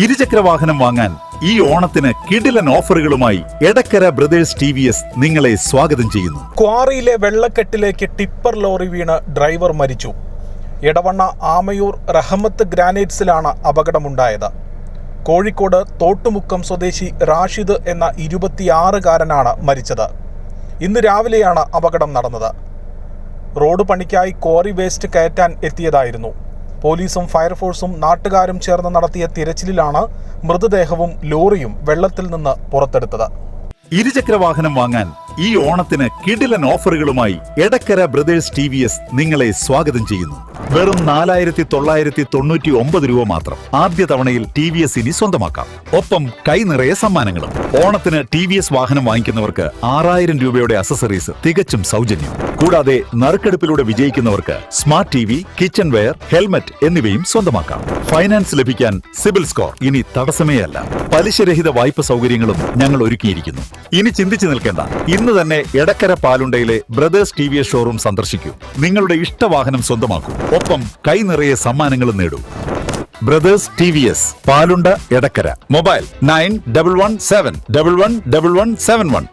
ഇരുചക്ര വാഹനം വാങ്ങാൻ ഈ ഓണത്തിന് കിടിലൻ ഓഫറുകളുമായി Edakkara brothers T V S നിങ്ങളെ സ്വാഗതം ചെയ്യുന്നു. ക്വാറിയിലെ വെള്ളക്കെട്ടിലേക്ക് ടിപ്പർ ലോറി വീണ് ഡ്രൈവർ മരിച്ചു. എടവണ്ണ ആമയൂർ റഹമത്ത് ഗ്രാനൈറ്റ്സിലാണ് അപകടമുണ്ടായത്. കോഴിക്കോട് തോട്ടുമുക്കം സ്വദേശി റാഷിദ് എന്ന ഇരുപത്തിയാറുകാരനാണ് മരിച്ചത്. ഇന്ന് രാവിലെയാണ് അപകടം നടന്നത്. റോഡ് പണിക്കായി ക്വാറി വേസ്റ്റ് കയറ്റാൻ എത്തിയതായിരുന്നു. പോലീസും ഫയർഫോഴ്സും നാട്ടുകാരും ചേർന്ന് നടത്തിയ തിരച്ചിലിലാണ് മൃതദേഹവും ലോറിയും വെള്ളത്തിൽ നിന്ന് പുറത്തെടുത്തത്. ഇരുചക്ര വാഹനം വാങ്ങാൻ ഈ ഓണത്തിന് കിടിലൻ ഓഫറുകളുമായി എടക്കര ബ്രദേഴ്സ് ടി നിങ്ങളെ സ്വാഗതം ചെയ്യുന്നു. വെറും നാലായിരത്തി തൊള്ളായിരത്തി തൊണ്ണൂറ്റി ഒമ്പത് രൂപ മാത്രം. ആദ്യ തവണയിൽ ടി വി എസ് ഇനി സ്വന്തമാക്കാം. ഒപ്പം കൈ നിറയെ സമ്മാനങ്ങളും. ഓണത്തിന് ടി വി എസ് വാഹനം വാങ്ങിക്കുന്നവർക്ക് ആറായിരം രൂപയുടെ അസസറീസ് തികച്ചും സൗജന്യം. കൂടാതെ നറുക്കെടുപ്പിലൂടെ വിജയിക്കുന്നവർക്ക് smart T V kitchenware helmet എന്നിവയും സ്വന്തമാക്കാം. ഫൈനാൻസ് ലഭിക്കാൻ സിബിൽ സ്കോർ ഇനി തടസ്സമേ അല്ല പലിശരഹിത വായ്പ സൗകര്യങ്ങളും ഞങ്ങൾ ഒരുക്കിയിരിക്കുന്നു. ഇനി ചിന്തിച്ചു നിൽക്കേണ്ട. ഇന്ന് തന്നെ Edakkara പാലുണ്ടയിലെ brothers T V S showroom സന്ദർശിക്കൂ. നിങ്ങളുടെ ഇഷ്ടവാഹനം സ്വന്തമാക്കൂ. ഒപ്പം കൈ നിറയെ സമ്മാനങ്ങളും നേടൂ. Brothers T V S Palunda Edakkara. Mobile nine double one seven double one double one seven one.